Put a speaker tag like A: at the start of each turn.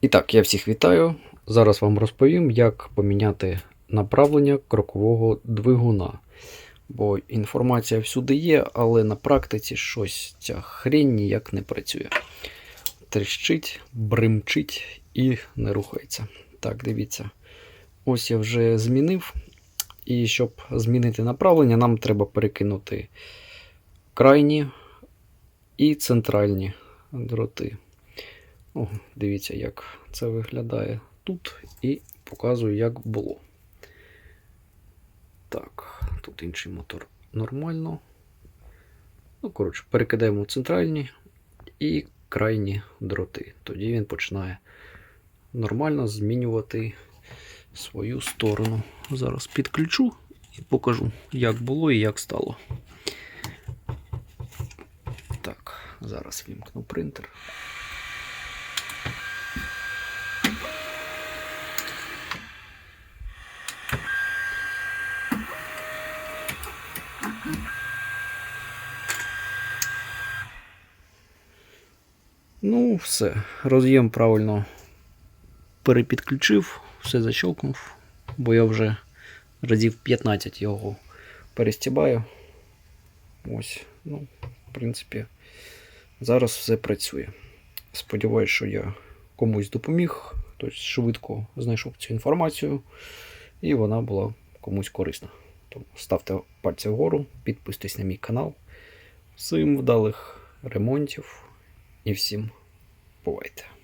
A: І так, я всіх вітаю. Зараз вам розповім, як поміняти направлення крокового двигуна. Бо інформація всюди є, але на практиці щось ця хрень ніяк не працює. Тріщить, бримчить і не рухається. Так, дивіться. Ось я вже змінив. І щоб змінити направлення, нам треба перекинути крайні і центральні дроти. О, дивіться, як це виглядає тут, і показую, як було. Так, тут інший мотор нормально. Ну, коротше, перекидаємо центральні і крайні дроти. Тоді він починає нормально змінювати свою сторону. Зараз підключу і покажу, як було і як стало. Так, зараз вімкну принтер. Ну, все. Роз'єм правильно перепідключив, все защелкнув, бо я вже разів 15 його перестібаю. Ось, ну, в принципі, зараз все працює. Сподіваюсь, що я комусь допоміг, тобто швидко знайшов цю інформацію, і вона була комусь корисна. Тому ставте пальці вгору, підписуйтесь на мій канал. Всім вдалих ремонтів і всім бувайте!